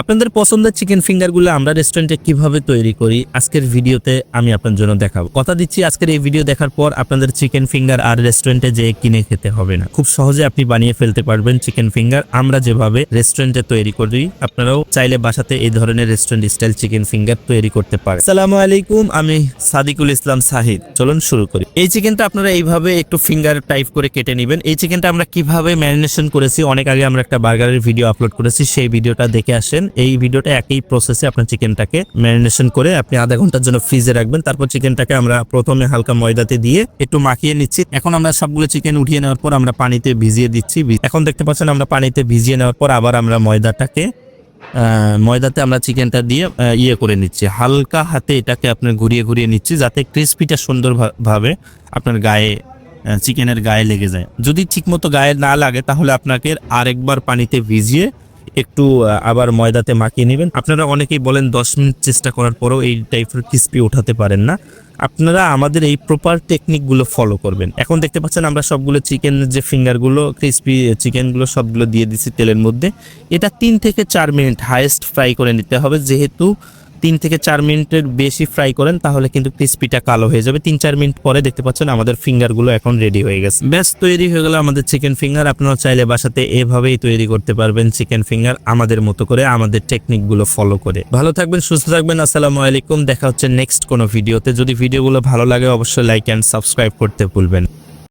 আপনাদের পছন্দের চিকেন ফিঙ্গারগুলো আমরা রেস্টুরেন্টে কীভাবে তৈরি করি, আজকের ভিডিওতে আমি আপনার জন্য দেখাবো। কথা দিচ্ছি, আজকের এই ভিডিও দেখার পর আপনাদের চিকেন ফিঙ্গার আর রেস্টুরেন্টে যেয়ে কিনে খেতে হবে না। খুব সহজে আপনি বানিয়ে ফেলতে পারবেন চিকেন ফিঙ্গার আমরা যেভাবে রেস্টুরেন্টে তৈরি করি, আপনারাও চাইলে বাসাতে এই ধরনের রেস্টুরেন্ট স্টাইল চিকেন ফিঙ্গার তৈরি করতে পারেন। সালামু আলাইকুম, আমি সাদিকুল ইসলাম সাহিদ। চলুন শুরু করি। এই চিকেনটা আপনারা এইভাবে একটু ফিঙ্গার টাইপ করে কেটে নেবেন। এই চিকেনটা আমরা কীভাবে ম্যারিনেশন করেছি, অনেক আগে আমরা একটা বার্গারের ভিডিও আপলোড করেছি, সেই ভিডিওটা দেখে আসেন। এই ভিডিওটা একই প্রসেসে আপনার চিকেনটাকে ম্যারিনেশন করে আপনি আধা ঘণ্টার জন্য ফ্রিজে রাখবেন। তারপর চিকেনটাকে আমরা প্রথমে হালকা ময়দাতে দিয়ে একটু মাখিয়ে নিচ্ছি। এখন আমরা সবগুলো চিকেন উঠিয়ে নেওয়ার পর আমরা পানিতে ভিজিয়ে দিচ্ছি। এখন দেখতে পাচ্ছেন আমরা পানিতে ভিজিয়ে নেওয়ার পর আবার আমরা ময়দাটাকে ময়দাতে আমরা চিকেনটা দিয়ে ইয়ে করে নিচ্ছি। হালকা হাতে এটাকে আপনার ঘুরিয়ে ঘুরিয়ে নিচ্ছি যাতে ক্রিসপিটা সুন্দর ভা- আপনার গায়ে চিকেনের গায়ে লেগে যায়। যদি ঠিকমতো গায়ে না লাগে তাহলে আপনাকে আরেকবার পানিতে ভিজিয়ে একটু আবার ময়দাতে মাখিয়ে নেবেন। আপনারা অনেকেই বলেন দশ মিনিট চেষ্টা করার পরও এই টাইপের ক্রিস্পি উঠাতে পারেন না। আপনারা আমাদের এই প্রপার টেকনিকগুলো ফলো করবেন। এখন দেখতে পাচ্ছেন আমরা সবগুলো চিকেন যে ফিঙ্গারগুলো, ক্রিস্পি চিকেনগুলো সবগুলো দিয়ে দিচ্ছি তেলের মধ্যে। এটা তিন থেকে চার মিনিট হায়েস্ট ফ্রাই করে নিতে হবে। যেহেতু তিন থেকে চার মিনিটের বেশি ফ্রাই করেন, তাহলে কিন্তু ক্রিস্পিটা কালো হয়ে যাবে। তিন চার মিনিট পরে দেখতে পাচ্ছেন আমাদের ফিঙ্গারগুলো এখন রেডি হয়ে গেছে। ব্যাস, তৈরি হয়ে গেল আমাদের চিকেন ফিঙ্গার আপনারা চাইলে বাসাতে এভাবেই তৈরি করতে পারবেন চিকেন ফিঙ্গার আমাদের মতো করে, আমাদের টেকনিকগুলো ফলো করে। ভালো থাকবেন, সুস্থ থাকবেন, আসসালামু আলাইকুম। দেখা হচ্ছে নেক্সট কোনো ভিডিওতে যদি ভিডিওগুলো ভালো লাগে, অবশ্যই লাইক অ্যান্ড সাবস্ক্রাইব করতে ভুলবেন